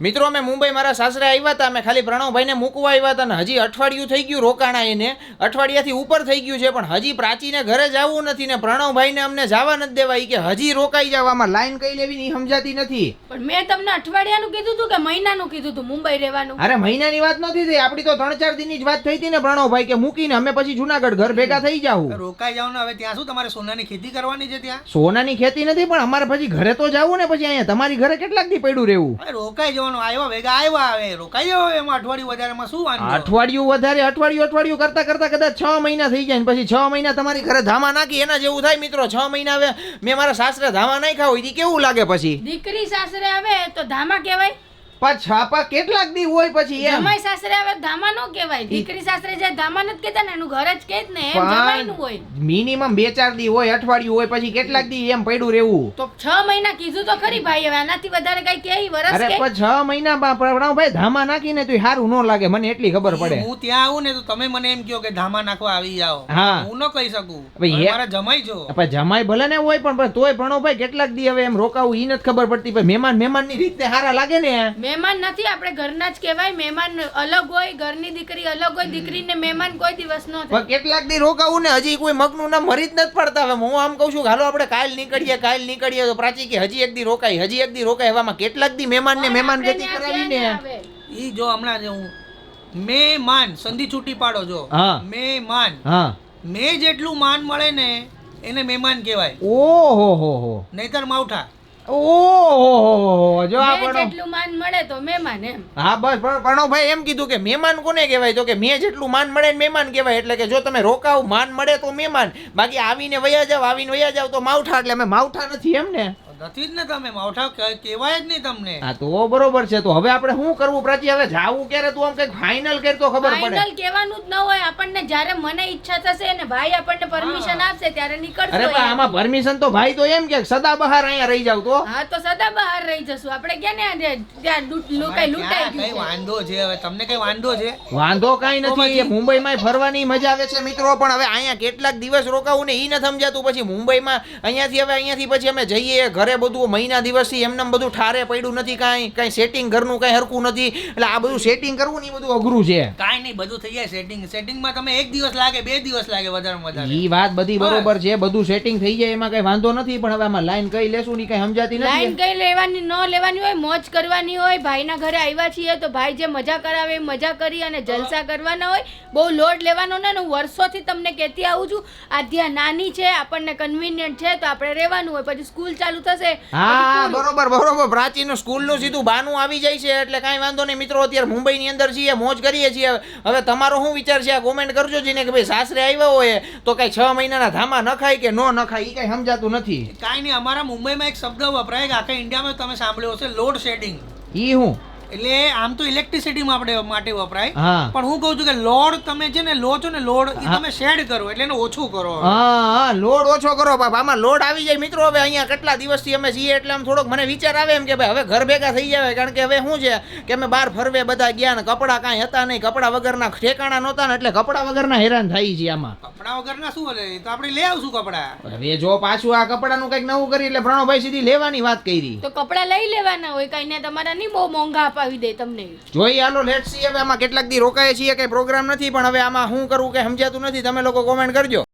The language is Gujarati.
મિત્રો અમે મુંબઈ મારા સાસરે આવ્યા હતા. અમે ખાલી પ્રણવભાઈને મૂકવા આવ્યા હતા અને હજી અઠવાડિયું થઈ ગયું રોકાણા એને. અઠવાડિયાથી ઉપર થઈ ગયું છે પણ હજી પ્રાચીને ઘરે જવું નથી ને પ્રણવભાઈને અમને જવા નથી દેવા. કે હજી રોકાઈ જવામાં લાઈન કઈ લેવી ની સમજાતી નથી. પણ મેં તમને અઠવાડિયાનું કીધું હતું કે મહિનાનું કીધું હતું મુંબઈ રહેવાનું? અરે મહિનાની વાત નથી થઈ. આપણી તો ત્રણ ચાર દિનની જ વાત થઈ હતી ને પ્રણવભાઈ કે મૂકીને અમે પછી જુનાગઢ ઘર ભેગા થઈ જાવ. રોકાઈ જાવ ને હવે ત્યાં શું? તમારે સોનાની ખેતી કરવાની છે ત્યાં? સોનાની ખેતી નથી પણ અમારે પછી ઘરે તો જવું ને પછી અહીંયા. તમારી ઘરે કેટલાક દી પડ્યું રહેવું? રોકાઈ રોકાઈ જવાનું આવ્યા ભેગા આવ્યા આવે રોકાઈ જાવ એમાં અઠવાડિયું વધારેમાં શું વાંધો? અઠવાડિયું વધારે અઠવાડિયું અઠવાડિયું કરતા કરતા કદાચ છ મહિના થઈ જાય ને પછી છ મહિના તમારી ઘરે ધામા નાખી એના જેવું થાય મિત્રો છ મહિના હવે મેં મારા સાસરે ધામા નાખ્યા હોય કેવું લાગે પછી? દીકરી સાસરે આવે તો ધામા કહેવાય. પાછા કેટલાક દી હોય પછી એમ. જમાઈ સાસરે હવે ધામા નો કહેવાય. દીકરી સાસરે જે ધામા નથી કહેતા ને એનું ઘર જ કે જ ને એમ જમાઈનું હોય. મિનિમમ બે ચાર દી હોય અઠવાડિયું હોય પછી કેટલાક દી એમ પડ્યું રહેવું. તો છ મહિના કીધું તો ખરી ભાઈ હવે આનાથી વધારે કઈ કે વરસ અરે પણ છ મહિના બા- પ્રણવભાઈ ધામા નાખીને તો સારું ન લાગે મને એટલી ખબર પડે. હું ત્યાં આવું ને તો તમે મને એમ કહો કે ધામા નાખવા આવી જાઓ. હા. હું ન કહી શકું. ભાઈ, મારા જમાઈ છો. પણ જમાઈ ભલે ને હોય પણ તોય પ્રણવ ભાઈ કેટલાક દી હવે એમ રોકાવું ઈ નથી ખબર પડતી. ભાઈ મહેમાન મહેમાનની રીતે સારા લાગે ને. મહેમાન નથી આપણે ઘરના જ કહેવાય મહેમાન અલગ હોય ઘરની દીકરી અલગ હોય દીકરીને મહેમાન કોઈ દિવસ ન થાય. કેટલાક દી રોકાવું ને હજી કોઈ મગનું નામ મરી જ નથી પડતા. હવે હું આમ કહું છું કે હાલો આપણે કાલ નીકળીએ કાલ નીકળીએ તો પ્રાચી કે હજી એક દી રોકાય હજી એક દી રોકાય. એવામાં કેટલાક દી મહેમાન ને મહેમાન ગતિ કરાવીને. ઈ જો હમણાં જે હું મહેમાન માન સંધિ છૂટી પાડો જો. હા. મેં હા. મેં જેટલું માન મળે ને એને મહેમાન કહેવાય. ઓહો હો હો. નહીતર માવઠા. ઓહો જો આ પણ જેટલું માન મળે તો મહેમાન એમ. હા બસ પણ પ્રણવભાઈ એમ કીધું કે મહેમાન કોને કહેવાય? તો કે મેં જેટલું માન મળે ને મહેમાન કહેવાય. એટલે કે જો તમે રોકાવ માન મળે તો મહેમાન. બાકી આવીને વયા જાવ આવીને વયા જાવ તો માવઠા એટલે અમે માવઠા નથી એમ ને? નથી જ ને તમે માવઠા કહેવાય જ નહીં તમને. હા તો બરોબર છે તો હવે આપણે શું કરવું પ્રાચી? હવે જાવું ક્યારે તું? આમ કંઈક ફાઇનલ કર તો ખબર પડે. ફાઇનલ કહેવાનું જ ન હોય આપણને જ્યારે મને ઈચ્છા થશે અને ભાઈ આપણને પરમિશન આપશે ત્યારે અરે પણ આમાં પરમિશન તો ભાઈ તો એમ કે સદા બહાર અહીંયા રહી જાવ તો? હા તો સદા બહાર રહી જશું. આપણે ક્યાં ને ત્યાં લૂંટાઈ લૂંટાઈ કઈ વાંધો છે? હવે તમને કઈ વાંધો છે? વાંધો કઈ નથી? મુંબઈમાં ફરવાની મજા આવે છે મિત્રો પણ હવે અહીંયા કેટલાક દિવસ રોકાવું ને એ ન સમજાતું. પછી મુંબઈમાં અહીંયાથી હવે અહીંયાથી પછી અમે જઈએ ઘરે બધું મહિના દિવસથી એમને બધું ઠારે પડ્યું નથી કાંઈ. કાંઈ સેટિંગ ઘરનું કાંઈ હરકું નથી. એટલે આ બધું સેટિંગ કરવું ને ઈ બધું અઘરું છે. કાંઈ નહીં બધું થઈ જાય સેટિંગ સેટિંગમાં તમે એક દિવસ લાગે બે દિવસ લાગે વધારે વધારે. એ વાત બધી બરોબર છે બધું સેટિંગ થઈ જાય એમાં કઈ વાંધો નથી પણ હવે આમાં લાઈન કઈ લેશું ની કઈ સમજાતી લાઈન કઈ લેવાની ન લેવાની હોય મોજ કરવાની હોય ભાઈના ઘરે આવ્યા છીએ તો ભાઈ જે મજા કરાવે એ મજા કરી અને જલસા કરવાના હોય બહુ લોડ લેવાનો ના ને હું વર્ષોથી તમને કહેતી આવું છું. આધ્યા નાની છે આપણને કન્વિનિયન્ટ છે તો આપણે રહેવાનું હોય. પછી સ્કૂલ ચાલુ થશે હા બરોબર બરોબર. પ્રાચીન સ્કૂલનું સીધું બાનું આવી જાય છે એટલે કાંઈ વાંધો નહીં. મિત્રો અત્યારે મુંબઈ ની અંદર છીએ મોજ કરીએ છીએ. હવે તમારો શું વિચાર છે? આ કોમેન્ટ કરજો જીને કે ભાઈ સાસરે આવ્યા હોય તો કઈ છ મહિનાના ધામા ન ખાય કે નો ન ખાય એ કઈ સમજાતું નથી. કાંઈ નહીં અમારા મુંબઈમાં એક શબ્દ વપરાય કે આખા ઇન્ડિયામાં તમે સાંભળ્યો હશે લોડ શેડિંગ ઈ હું એટલે આમ તો ઇલેક્ટ્રિસિટી આપણે માટે વપરાય. પણ હું કહું છું કે લોડ તમે છે ને લો છો ને લોડ એ તમે શેડ કરો એટલે એને ઓછું કરો હા હા લોડ ઓછો કરો બાપ. આમાં લોડ આવી જાય મિત્રો હવે અહીંયા કેટલા દિવસથી અમે છીએ એટલે આમ થોડોક મને વિચાર આવે એમ કે ભાઈ હવે ઘર ભેગા થઈ જાય કારણ કે હવે શું છે કે અમે બહાર ફરવે બધા ગયા ને કપડાં કાંઈ હતા નહીં કપડાં વગરના ઠેકાણા નહોતા ને એટલે કપડાં વગરના હેરાન થાય છે આમાં. કપડા વગરના શું હલે તો આપણે લઈ આવશું કપડા. હવે જો પાછું આ કપડાનું કંઈક નવું કરી એટલે પ્રણવભાઈ સીધી લેવાની વાત કરી. તો કપડાં લઈ લેવાના હોય કઈ ને તમારા નહીં બહુ મોંઘા અપાવી દે તમને. જોઈ હાલો લેટ સી હવે આમાં કેટલાક દી રોકાય છીએ કઈ પ્રોગ્રામ નથી, પણ હવે આમાં શું કરવું કે સમજાતું નથી, તમે લોકો કોમેન્ટ કરજો.